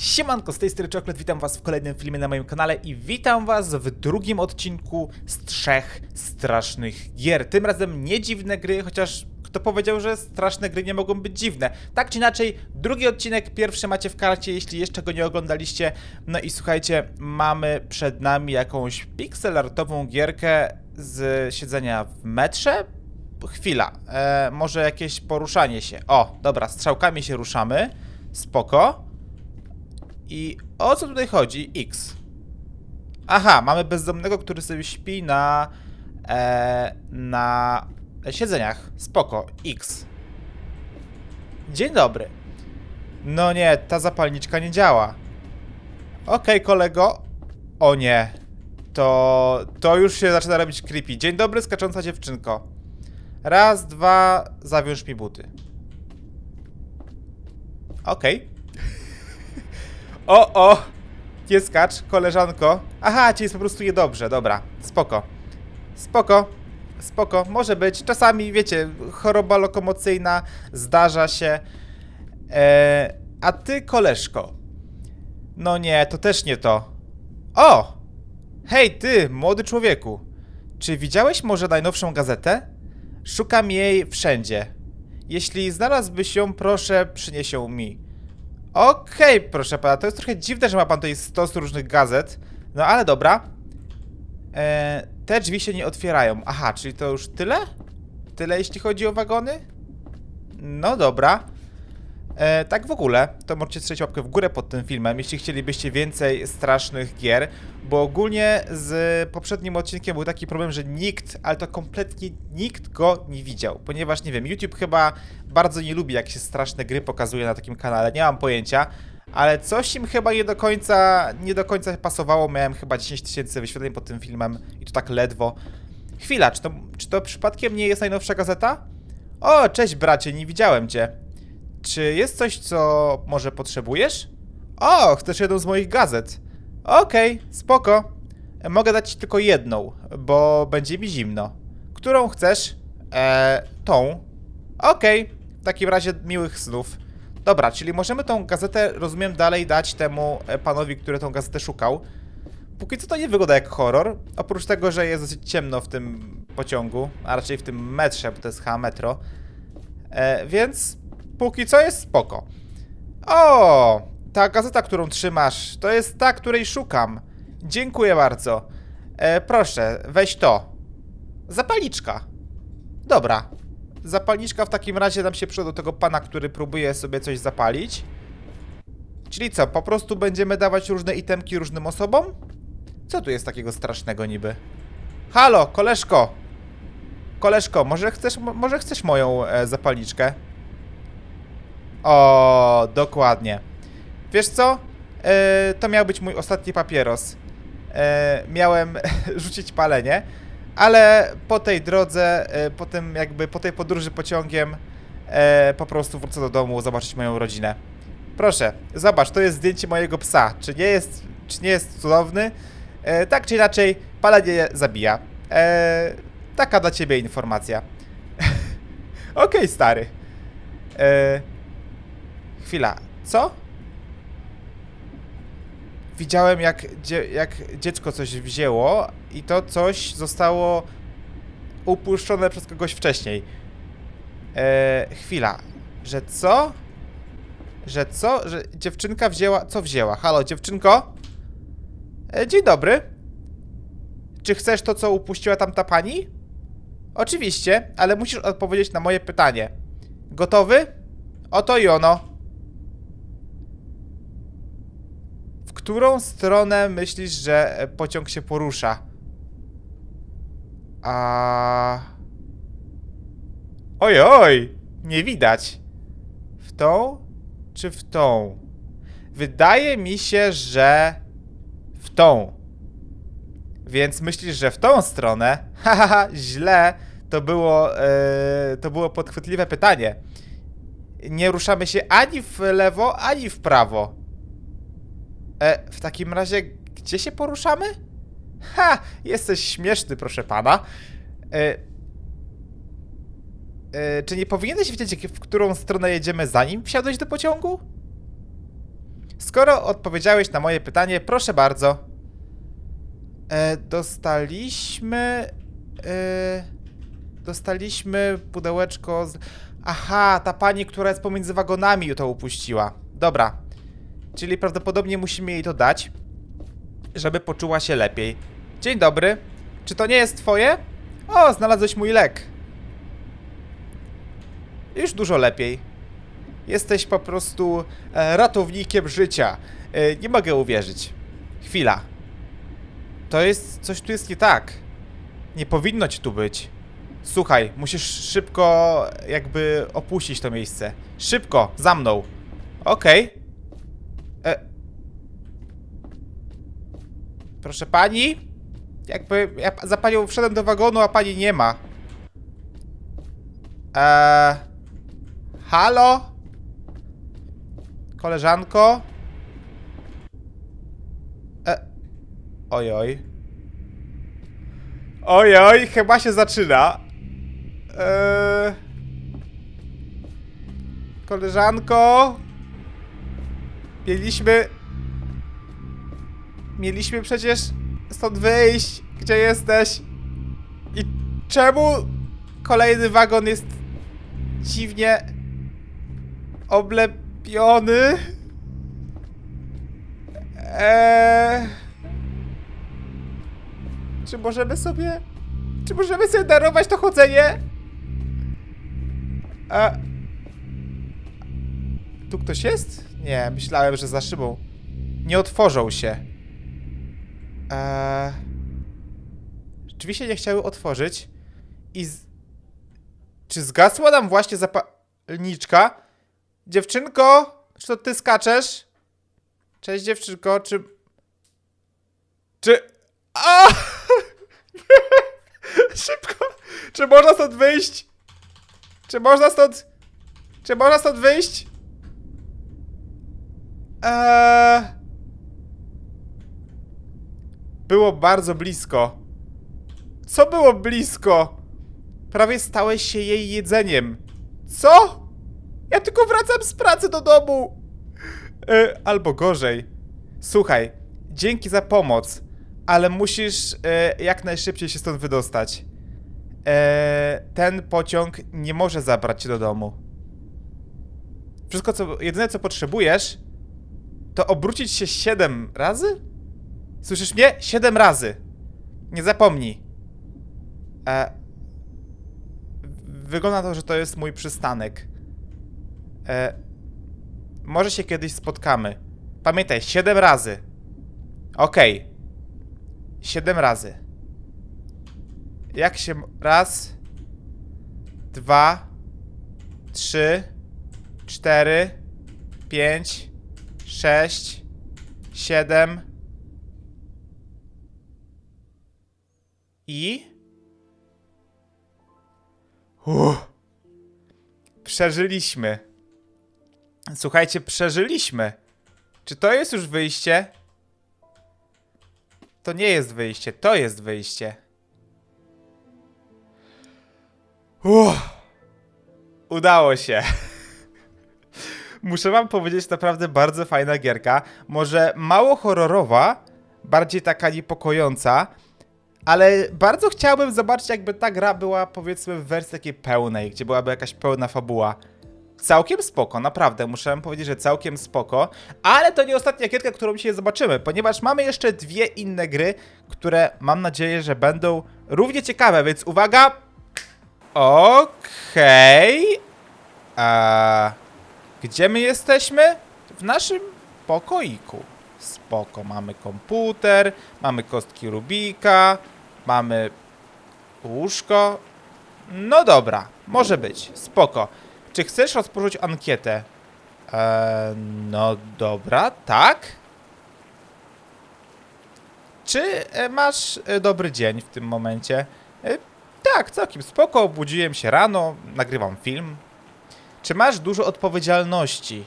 Siemanko, z tej strony Czoklet, witam was w kolejnym filmie na moim kanale i witam was w drugim odcinku z trzech strasznych gier. Tym razem nie dziwne gry, chociaż kto powiedział, że straszne gry nie mogą być dziwne. Tak czy inaczej, drugi odcinek, pierwszy macie w karcie, jeśli jeszcze go nie oglądaliście. No i słuchajcie, mamy przed nami jakąś pixelartową gierkę z siedzenia w metrze. Chwila, e, może jakieś poruszanie się. O, dobra, strzałkami się ruszamy. Spoko. I o co tutaj chodzi? X. Aha, mamy bezdomnego, który sobie śpi na. E, na siedzeniach. Spoko. X. Dzień dobry. No nie, ta zapalniczka nie działa. Okej, kolego. O nie. To. To już się zaczyna robić creepy. Dzień dobry, skacząca dziewczynko. Raz, dwa, zawiąż mi buty. Okej. O, o! Nie skacz, koleżanko. Aha, ci jest po prostu niedobrze, dobra. Spoko. Spoko. Spoko, może być. Czasami, wiecie, choroba lokomocyjna zdarza się. E, a ty, koleżko. No nie, to też nie to. O! Hej, ty, młody człowieku. Czy widziałeś może najnowszą gazetę? Szukam jej wszędzie. Jeśli znalazłbyś ją, proszę, przynieś ją mi. Okej, proszę pana, to jest trochę dziwne, że ma pan tutaj stos różnych gazet. No ale dobra. E, te drzwi się nie otwierają. Aha, czyli to już tyle? Tyle jeśli chodzi o wagony? No dobra. E, tak w ogóle, to możecie strzelić łapkę w górę pod tym filmem, jeśli chcielibyście więcej strasznych gier, bo ogólnie z poprzednim odcinkiem był taki problem, że nikt, ale to kompletnie nikt go nie widział, ponieważ nie wiem, YouTube chyba bardzo nie lubi jak się straszne gry pokazuje na takim kanale, nie mam pojęcia, ale coś im chyba nie do końca, nie do końca pasowało, miałem chyba 10 tysięcy wyświetleń pod tym filmem i to tak ledwo. Chwila, czy to, czy to przypadkiem nie jest najnowsza gazeta? O, cześć bracie, nie widziałem cię. Czy jest coś, co może potrzebujesz? O, chcesz jedną z moich gazet. Okej, spoko. E, Mogę dać ci tylko jedną, bo będzie mi zimno. Którą chcesz? Eee, tą. Okej, w takim razie miłych snów. Dobra, czyli możemy tą gazetę, rozumiem, dalej dać temu e, panowi, który tą gazetę szukał. Póki co to nie wygląda jak horror, oprócz tego, że jest dosyć ciemno w tym pociągu, a raczej w tym metrze, bo to jest chyba metro. E, więc póki co jest spoko. O, ta gazeta, którą trzymasz, to jest ta, której szukam. Dziękuję bardzo. E, proszę, weź to. Zapalniczka. Dobra. Zapalniczka w takim razie nam się przyda do tego pana, który próbuje sobie coś zapalić. Czyli co, po prostu będziemy dawać różne itemki różnym osobom? Co tu jest takiego strasznego niby? Halo, koleżko! Koleżko, może chcesz, mo- może chcesz moją e, zapalniczkę? O, dokładnie. Wiesz co? E, to miał być mój ostatni papieros. E, miałem rzucić palenie, ale po tej drodze, e, po tym jakby po tej podróży pociągiem e, po prostu wrócę do domu zobaczyć moją rodzinę. Proszę, zobacz, to jest zdjęcie mojego psa. Czy nie jest, czy nie jest cudowny? E, tak czy inaczej, palenie zabija. E, taka dla ciebie informacja. Okej, stary. E, chwila, co? Widziałem, jak, jak dziecko coś wzięło i to coś zostało upuszczone przez kogoś wcześniej. E, chwila, że co? Że co? Że dziewczynka wzięła... Co wzięła? Halo, dziewczynko? E, dzień dobry. Czy chcesz to, co upuściła tamta pani? Oczywiście, ale musisz odpowiedzieć na moje pytanie. Gotowy? Oto i ono. Którą stronę myślisz, że e, pociąg się porusza? A... Oj, oj! Nie widać. W tą czy w tą? Wydaje mi się, że w tą. Więc myślisz, że w tą stronę? Hahaha, źle. To było, e, to było podchwytliwe pytanie. Nie ruszamy się ani w lewo, ani w prawo. E, w takim razie, gdzie się poruszamy? Ha! Jesteś śmieszny, proszę pana. E, e, czy nie powinieneś wiedzieć, w którą stronę jedziemy, zanim wsiadłeś do pociągu? Skoro odpowiedziałeś na moje pytanie, proszę bardzo. E, dostaliśmy. E, dostaliśmy pudełeczko z. Aha, ta pani, która jest pomiędzy wagonami, to upuściła. Dobra. Czyli prawdopodobnie musimy jej to dać, żeby poczuła się lepiej. Dzień dobry. Czy to nie jest twoje? O, znalazłeś mój lek. Już dużo lepiej. Jesteś po prostu e, ratownikiem życia. E, nie mogę uwierzyć. Chwila. To jest. Coś tu jest nie tak. Nie powinno ci tu być. Słuchaj, musisz szybko jakby opuścić to miejsce. Szybko, za mną. Okej. E... Proszę pani? Jakby ja za panią wszedłem do wagonu, a pani nie ma. Eee... Halo? Koleżanko? E... Ojoj. Ojoj, chyba się zaczyna. Eee... Koleżanko? Mieliśmy... Mieliśmy przecież stąd wyjść. Gdzie jesteś? I czemu kolejny wagon jest dziwnie oblepiony? Eee... Czy możemy sobie... Czy możemy sobie darować to chodzenie? E... Tu ktoś jest? Nie, myślałem, że za szybą. Nie otworzą się. Eee... Drzwi się nie chciały otworzyć. I z... Czy zgasła nam właśnie zapalniczka? Dziewczynko, czy to ty skaczesz? Cześć dziewczynko, czy... Czy... A! Szybko! Czy można stąd wyjść? Czy można stąd... Czy można stąd wyjść? Eee... Było bardzo blisko. Co było blisko? Prawie stałeś się jej jedzeniem. Co? Ja tylko wracam z pracy do domu. E, albo gorzej. Słuchaj, dzięki za pomoc, ale musisz e, jak najszybciej się stąd wydostać. E, ten pociąg nie może zabrać cię do domu. Wszystko, co, jedyne co potrzebujesz, to obrócić się 7 razy? Słyszysz mnie? 7 razy. Nie zapomnij. E, wygląda to, że to jest mój przystanek. E, może się kiedyś spotkamy. Pamiętaj, 7 razy. Okej. 7 razy. Jak się. Raz. Dwa. Trzy. Cztery. Pięć. Sześć. Siedem. I. Uff. Przeżyliśmy. Słuchajcie, przeżyliśmy. Czy to jest już wyjście? To nie jest wyjście, to jest wyjście. Uff. Udało się. Muszę wam powiedzieć, naprawdę bardzo fajna gierka. Może mało horrorowa, bardziej taka niepokojąca, ale bardzo chciałbym zobaczyć, jakby ta gra była, powiedzmy, w wersji takiej pełnej, gdzie byłaby jakaś pełna fabuła. Całkiem spoko, naprawdę, muszę powiedzieć, że całkiem spoko, ale to nie ostatnia gierka, którą dzisiaj zobaczymy, ponieważ mamy jeszcze dwie inne gry, które mam nadzieję, że będą równie ciekawe, więc uwaga! Okej. A Gdzie my jesteśmy? W naszym pokoiku. Spoko, mamy komputer, mamy kostki Rubika, mamy łóżko. No dobra, może być, spoko. Czy chcesz rozpocząć ankietę? Eee, no dobra, tak. Czy e, masz e, dobry dzień w tym momencie? E, tak, całkiem spoko, obudziłem się rano, nagrywam film. Czy masz dużo odpowiedzialności?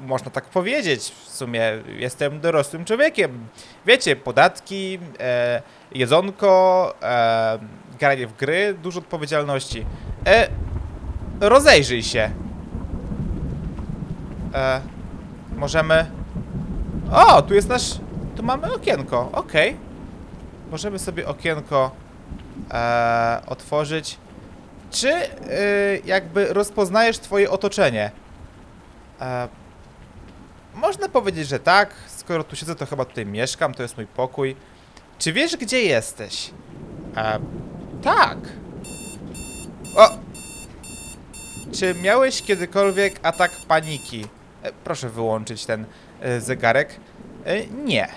Można tak powiedzieć, w sumie jestem dorosłym człowiekiem. Wiecie, podatki, e, jedzonko, e, granie w gry, dużo odpowiedzialności. E, rozejrzyj się. E, możemy... O, tu jest nasz... Tu mamy okienko, okej. Możemy sobie okienko e, otworzyć. Czy y, jakby rozpoznajesz twoje otoczenie? E, można powiedzieć, że tak. Skoro tu siedzę, to chyba tutaj mieszkam, to jest mój pokój. Czy wiesz, gdzie jesteś? E, tak. O! Czy miałeś kiedykolwiek atak paniki? E, proszę wyłączyć ten e, zegarek. E, nie.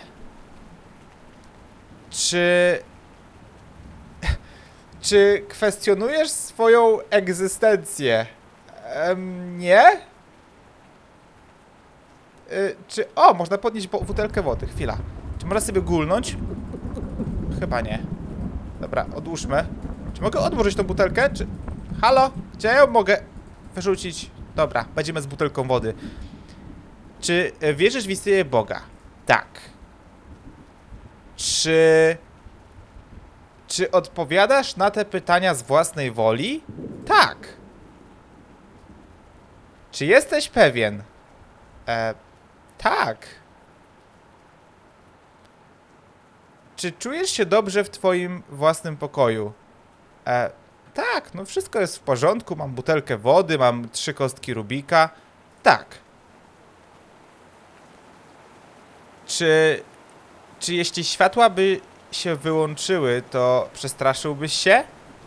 Czy. Czy kwestionujesz swoją egzystencję? Em, nie? Y, czy. O, można podnieść butelkę wody. Chwila. Czy można sobie gulnąć? Chyba nie. Dobra, odłóżmy. Czy mogę odłożyć tą butelkę? Czy. Halo? Gdzie ja ją mogę wyrzucić? Dobra, będziemy z butelką wody. Czy y, wierzysz w istnienie Boga? Tak. Czy. Czy odpowiadasz na te pytania z własnej woli? Tak. Czy jesteś pewien? E, tak. Czy czujesz się dobrze w twoim własnym pokoju? E, tak, no wszystko jest w porządku. Mam butelkę wody, mam trzy kostki Rubika. Tak. Czy, czy jeśli światła by się wyłączyły, to przestraszyłbyś się?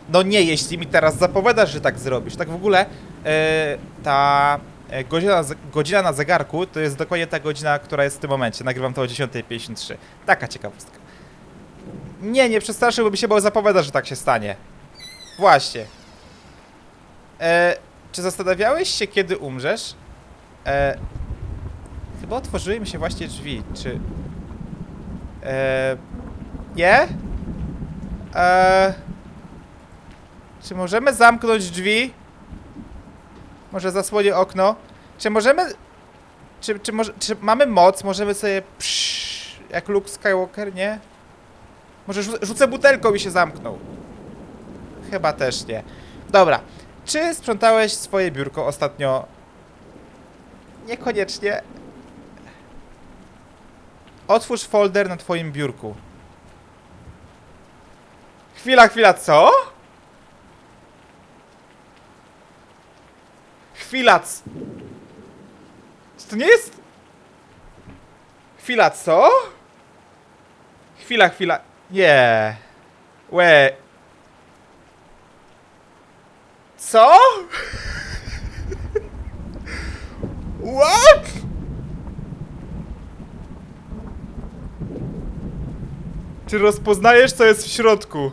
No nie, jeśli mi teraz zapowiadasz, że tak zrobisz. Tak w ogóle e, ta godzina, z- godzina na zegarku to jest dokładnie ta godzina, która jest w tym momencie. Nagrywam to o 10.53. Taka ciekawostka. Nie, nie przestraszyłbym się, bo zapowiadasz, że tak się stanie. Właśnie. E, czy zastanawiałeś się, kiedy umrzesz? E, chyba otworzyły mi się właśnie drzwi. Czy... E, nie? E, czy możemy zamknąć drzwi? Może zasłonię okno? Czy możemy... Czy, czy, może, czy mamy moc? Możemy sobie... Psz, jak Luke Skywalker, nie? Może rzu rzucę butelką i się zamknął. Chyba też nie. Dobra. Czy sprzątałeś swoje biurko ostatnio? Niekoniecznie. Otwórz folder na twoim biurku. Chwila, chwila, co? Chwila, c... Czy to nie jest... Chwila, co? Chwila, chwila. Nie. Łe. Co? What? Czy rozpoznajesz, co jest w środku?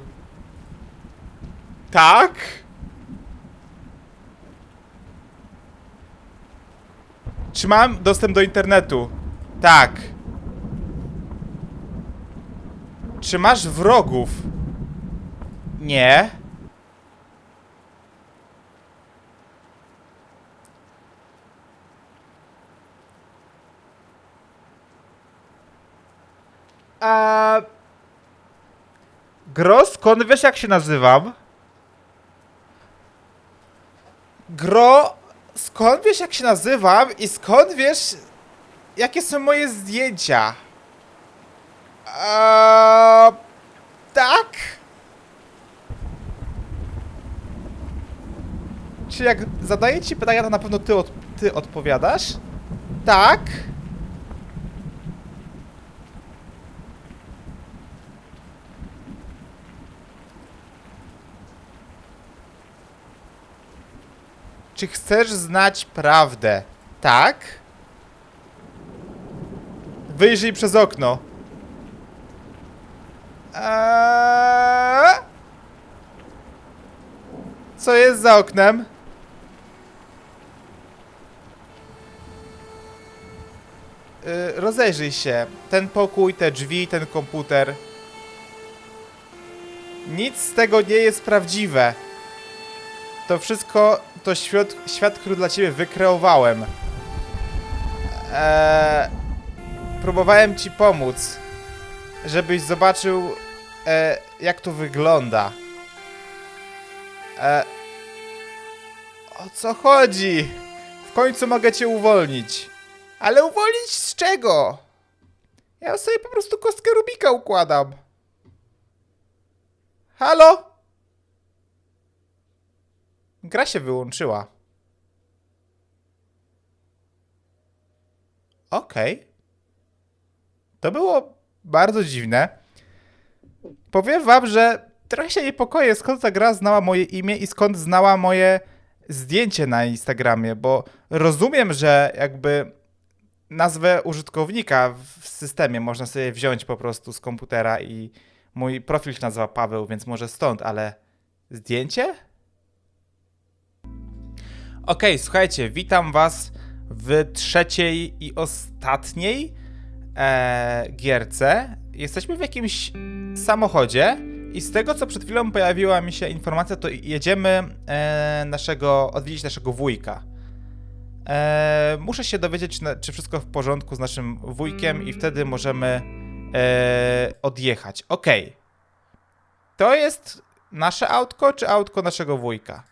Tak? Mam dostęp do internetu? Tak. Czy masz wrogów? Nie. A... Gro, skąd wiesz jak się nazywam? Gro, skąd wiesz jak się nazywam i skąd wiesz jakie są moje zdjęcia? Eee, tak? Czy jak zadaję ci pytania, to na pewno ty, od, ty odpowiadasz? Tak? Czy chcesz znać prawdę? Tak? Wyjrzyj przez okno. Eee? Co jest za oknem? Yy, rozejrzyj się. Ten pokój, te drzwi, ten komputer. Nic z tego nie jest prawdziwe. To wszystko to świat, świat który dla ciebie wykreowałem. Eee, próbowałem ci pomóc, żebyś zobaczył, e, jak to wygląda. E, o co chodzi? W końcu mogę cię uwolnić. Ale uwolnić z czego? Ja sobie po prostu kostkę Rubika układam. Halo? Gra się wyłączyła. Okej. To było bardzo dziwne. Powiem wam, że trochę się niepokoję, skąd ta gra znała moje imię i skąd znała moje zdjęcie na Instagramie, bo rozumiem, że jakby nazwę użytkownika w systemie można sobie wziąć po prostu z komputera i mój profil się nazywa Paweł, więc może stąd, ale zdjęcie? Okej, słuchajcie, witam was w trzeciej i ostatniej e, gierce. Jesteśmy w jakimś samochodzie i z tego, co przed chwilą pojawiła mi się informacja, to jedziemy e, naszego, odwiedzić naszego wujka. E, muszę się dowiedzieć, czy wszystko w porządku z naszym wujkiem i wtedy możemy e, odjechać. Okej. To jest nasze autko, czy autko naszego wujka?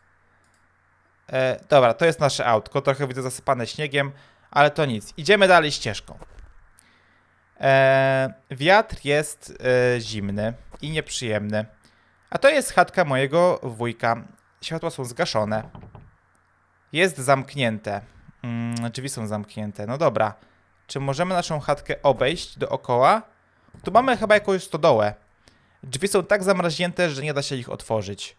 E, dobra, to jest nasze autko. Trochę widzę zasypane śniegiem, ale to nic. Idziemy dalej ścieżką. E, wiatr jest e, zimny i nieprzyjemny. A to jest chatka mojego wujka. Światła są zgaszone. Jest zamknięte. Mm, drzwi są zamknięte. No dobra. Czy możemy naszą chatkę obejść dookoła? Tu mamy chyba jakąś stodołę. Drzwi są tak zamarznięte, że nie da się ich otworzyć.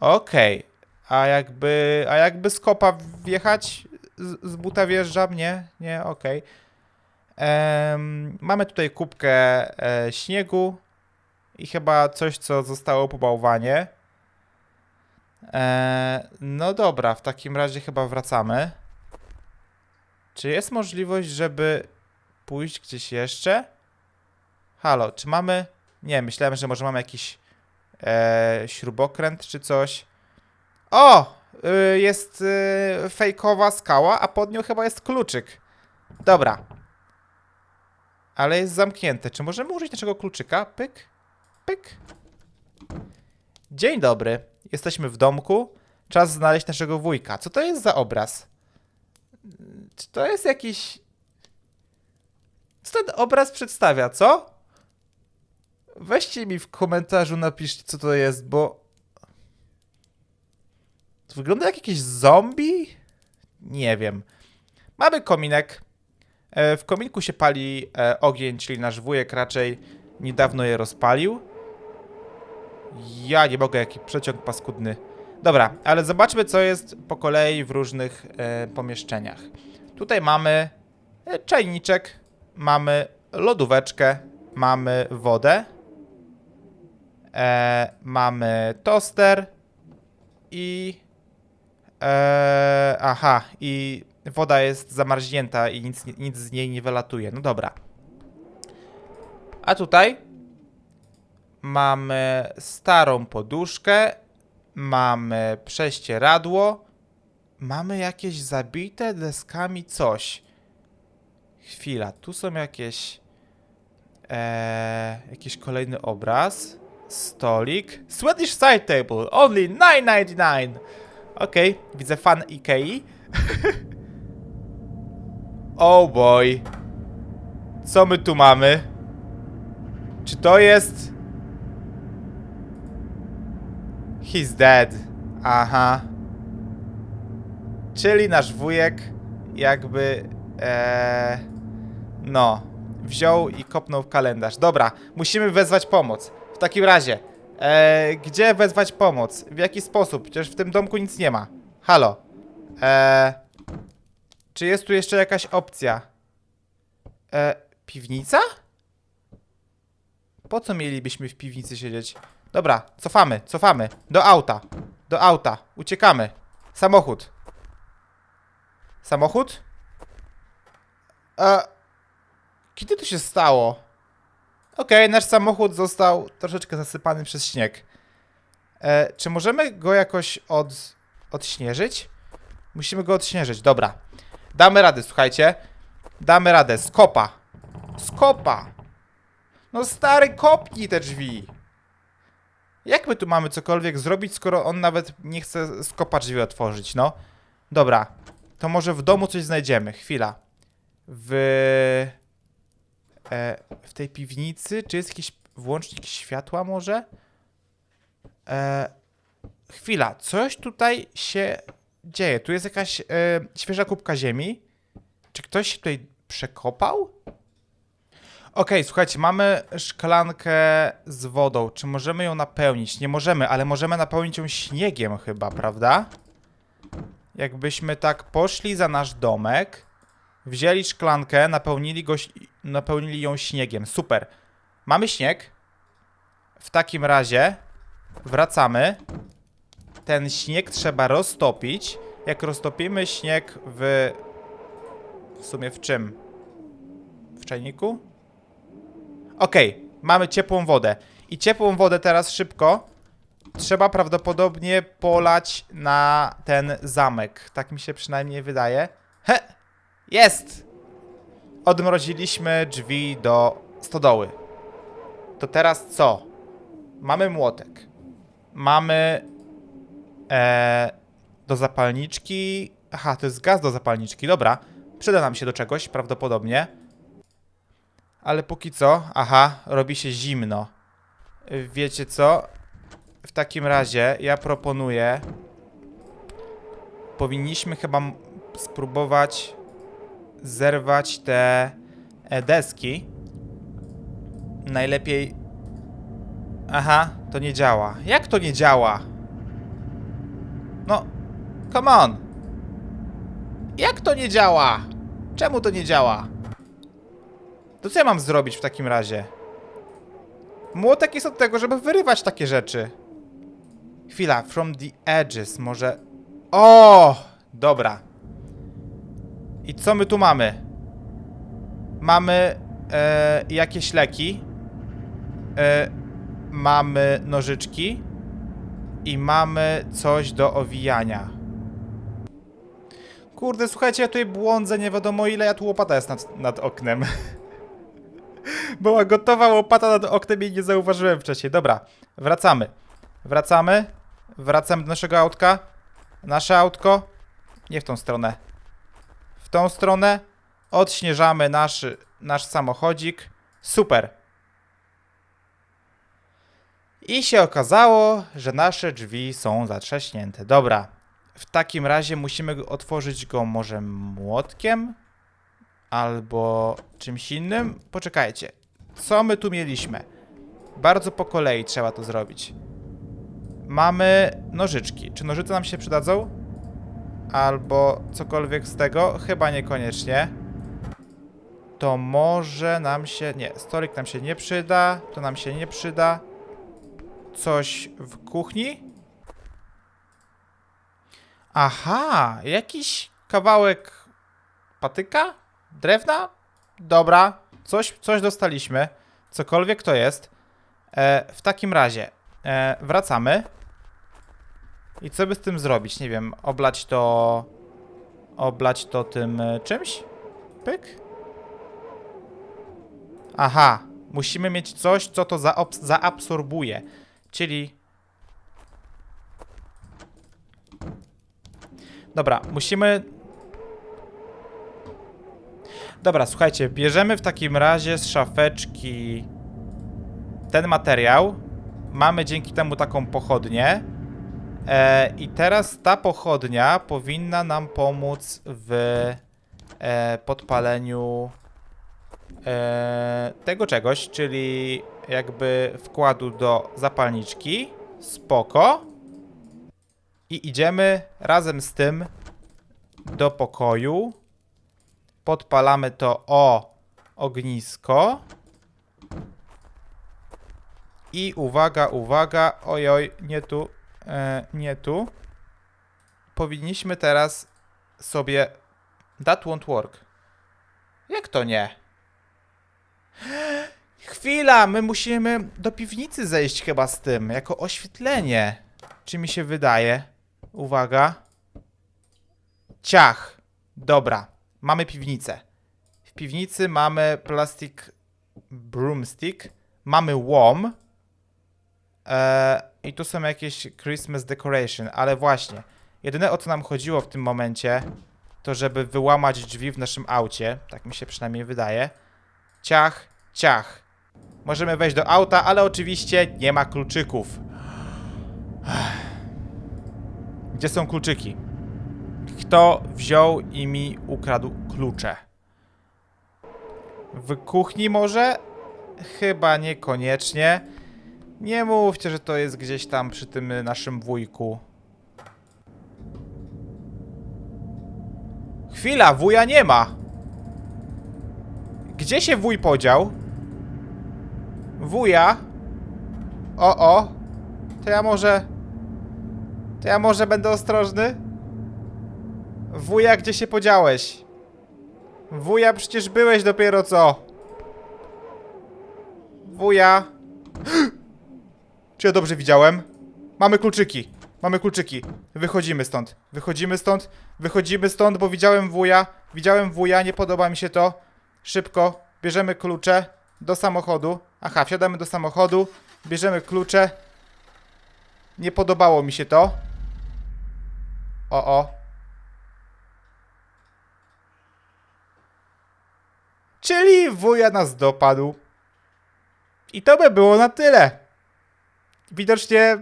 Okej. A jakby, a jakby z kopa wjechać? Z, z buta wjeżdżam? Nie? Nie? Okej. Em, mamy tutaj kubkę e, śniegu i chyba coś, co zostało po bałwanie. E, no dobra, w takim razie chyba wracamy. Czy jest możliwość, żeby pójść gdzieś jeszcze? Halo, czy mamy... Nie, myślałem, że może mamy jakiś e, śrubokręt czy coś. O! Y, jest y, fejkowa skała, a pod nią chyba jest kluczyk. Dobra. Ale jest zamknięte. Czy możemy użyć naszego kluczyka? Pyk, pyk. Dzień dobry. Jesteśmy w domku. Czas znaleźć naszego wujka. Co to jest za obraz? Czy to jest jakiś... Co ten obraz przedstawia, co? Weźcie mi w komentarzu, napiszcie, co to jest, bo... To wygląda jak jakiś zombie? Nie wiem. Mamy kominek. E, W kominku się pali e, ogień, czyli nasz wujek raczej niedawno je rozpalił. Ja nie mogę, jaki przeciąg paskudny. Dobra, ale zobaczmy, co jest po kolei w różnych e, pomieszczeniach. Tutaj mamy czajniczek, mamy lodóweczkę, mamy wodę, mamy toster i... E, aha, i woda jest zamarznięta i nic, nic z niej nie wylatuje. No dobra. A tutaj mamy starą poduszkę, mamy prześcieradło, mamy jakieś zabite deskami coś. Chwila, tu są jakieś e, jakiś kolejny obraz, stolik, Swedish side table, only 9.99. Okej, widzę fan Ikei. oh boy. Co my tu mamy? Czy to jest... He's dead. Aha. Czyli nasz wujek jakby... E, no. Wziął i kopnął kalendarz. Dobra, musimy wezwać pomoc. W takim razie, e, gdzie wezwać pomoc? W jaki sposób? Przecież w tym domku nic nie ma. Halo. E, czy jest tu jeszcze jakaś opcja? E, piwnica? Po co mielibyśmy w piwnicy siedzieć? Dobra, cofamy, cofamy. Do auta. Do auta. Uciekamy. Samochód. Samochód? E, kiedy to się stało? Okej, nasz samochód został troszeczkę zasypany przez śnieg. E, czy możemy go jakoś od, odśnieżyć? Musimy go odśnieżyć, dobra. Damy radę, słuchajcie. Damy radę. Skopa. Skopa. No stary, kopnij te drzwi. Jak my tu mamy cokolwiek zrobić, skoro on nawet nie chce skopa drzwi otworzyć, no? Dobra. To może w domu coś znajdziemy. Chwila. w, e, w tej piwnicy. Czy jest jakiś włącznik światła może? E, chwila, coś tutaj się dzieje. Tu jest jakaś e, świeża kubka ziemi. Czy ktoś się tutaj przekopał? Okej, słuchajcie, mamy szklankę z wodą. Czy możemy ją napełnić? Nie możemy, ale możemy napełnić ją śniegiem chyba, prawda? Jakbyśmy tak poszli za nasz domek, wzięli szklankę, napełnili, go, napełnili ją śniegiem. Super. Mamy śnieg. W takim razie wracamy. Ten śnieg trzeba roztopić. Jak roztopimy śnieg w... W sumie w czym? W czajniku? Okej, mamy ciepłą wodę. I ciepłą wodę teraz szybko trzeba prawdopodobnie polać na ten zamek. Tak mi się przynajmniej wydaje. He! Jest! Odmroziliśmy drzwi do stodoły. To teraz co? Mamy młotek. Mamy e, do zapalniczki. Aha, to jest gaz do zapalniczki. Dobra. Przyda nam się do czegoś prawdopodobnie. Ale póki co, aha, robi się zimno. Wiecie co? W takim razie ja proponuję. Powinniśmy chyba spróbować zerwać te e, deski. Najlepiej. Aha, to nie działa. Jak to nie działa? No, come on. Jak to nie działa? Czemu to nie działa? To co ja mam zrobić w takim razie? Młotek jest od tego, żeby wyrywać takie rzeczy. Chwila, from the edges, może... O, dobra. I co my tu mamy? Mamy e, jakieś leki. E, mamy nożyczki. I mamy coś do owijania. Kurde, słuchajcie, ja tutaj błądzę, nie wiadomo ile, ja tu łopata jest nad, nad oknem. Była gotowa łopata nad oknem i nie zauważyłem wcześniej. Dobra, wracamy. Wracamy. Wracamy do naszego autka. Nasze autko. Nie w tą stronę. Tą stronę. Odśnieżamy nasz, nasz samochodzik. Super. I się okazało, że nasze drzwi są zatrzaśnięte. Dobra. W takim razie musimy otworzyć go może młotkiem albo czymś innym. Poczekajcie. Co my tu mieliśmy? Bardzo po kolei trzeba to zrobić. Mamy nożyczki. Czy nożyce nam się przydadzą? Albo cokolwiek z tego? Chyba niekoniecznie. To może nam się... Nie, stolik nam się nie przyda. To nam się nie przyda. Coś w kuchni? Aha, jakiś kawałek patyka? Drewna? Dobra, coś, coś dostaliśmy. Cokolwiek to jest. E, w takim razie e, wracamy. I co by z tym zrobić? Nie wiem, oblać to... Oblać to tym e, czymś? Pyk? Aha, musimy mieć coś, co to zaabsorbuje. Czyli... Dobra, musimy Dobra, słuchajcie, bierzemy w takim razie z szafeczki ten materiał. Mamy dzięki temu taką pochodnię. E, I teraz ta pochodnia powinna nam pomóc w e, podpaleniu e, tego czegoś, czyli jakby wkładu do zapalniczki. Spoko. I idziemy razem z tym do pokoju podpalamy to o ognisko. I uwaga, uwaga, ojoj, nie tu, nie tu. Powinniśmy teraz sobie... That won't work. Jak to nie? Chwila, my musimy do piwnicy zejść chyba z tym, jako oświetlenie. Czy mi się wydaje? Uwaga. Ciach. Dobra, mamy piwnicę. W piwnicy mamy plastic broomstick, mamy łom e, i tu są jakieś Christmas decoration, ale właśnie, jedyne o co nam chodziło w tym momencie to żeby wyłamać drzwi w naszym aucie. Tak mi się przynajmniej wydaje. Ciach, ciach. Możemy wejść do auta, ale oczywiście nie ma kluczyków. Gdzie są kluczyki? Kto wziął i mi ukradł klucze? W kuchni może? Chyba niekoniecznie. Nie mówcie, że to jest gdzieś tam przy tym y, naszym wujku. Chwila, wuja nie ma. Gdzie się wuj podział? Wuja? O, o. To ja może... To ja może będę ostrożny? Wuja, gdzie się podziałeś? Wuja, przecież byłeś dopiero co? Wuja. Czy ja dobrze widziałem? Mamy kluczyki. Mamy kluczyki. Wychodzimy stąd. Wychodzimy stąd. Wychodzimy stąd, bo widziałem wuja. Widziałem wuja, nie podoba mi się to. Szybko. Bierzemy klucze do samochodu. Aha, wsiadamy do samochodu. Bierzemy klucze. Nie podobało mi się to. O, o. Czyli wuja nas dopadł. I to by było na tyle. Widocznie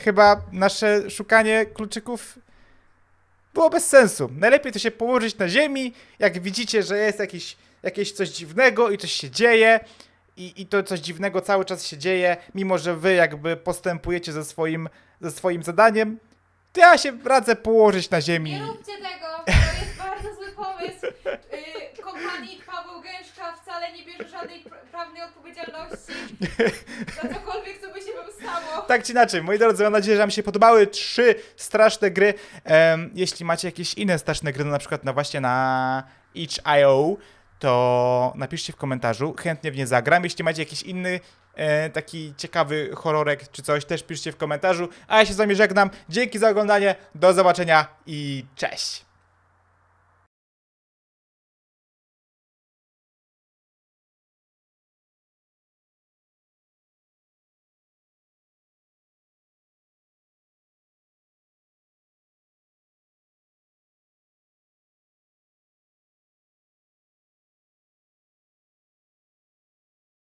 chyba nasze szukanie kluczyków było bez sensu. Najlepiej to się położyć na ziemi, jak widzicie, że jest jakiś, jakieś coś dziwnego i coś się dzieje. I, I to coś dziwnego cały czas się dzieje, mimo że wy jakby postępujecie ze swoim, ze swoim zadaniem, to ja się radzę położyć na ziemi. Nie róbcie tego, to jest bardzo zły pomysł. Yy, kochanik Paweł Gęszcza wcale nie bierze żadnej pr- prawnej odpowiedzialności za cokolwiek, co by się wam stało. Tak czy inaczej, moi drodzy, mam nadzieję, że Wam się podobały trzy straszne gry. Em, jeśli macie jakieś inne straszne gry, no na przykład na właśnie na itch.io, to napiszcie w komentarzu, chętnie w nie zagram. Jeśli macie jakiś inny e, taki ciekawy horrorek czy coś, też piszcie w komentarzu. A ja się z Wami żegnam. Dzięki za oglądanie, do zobaczenia i cześć!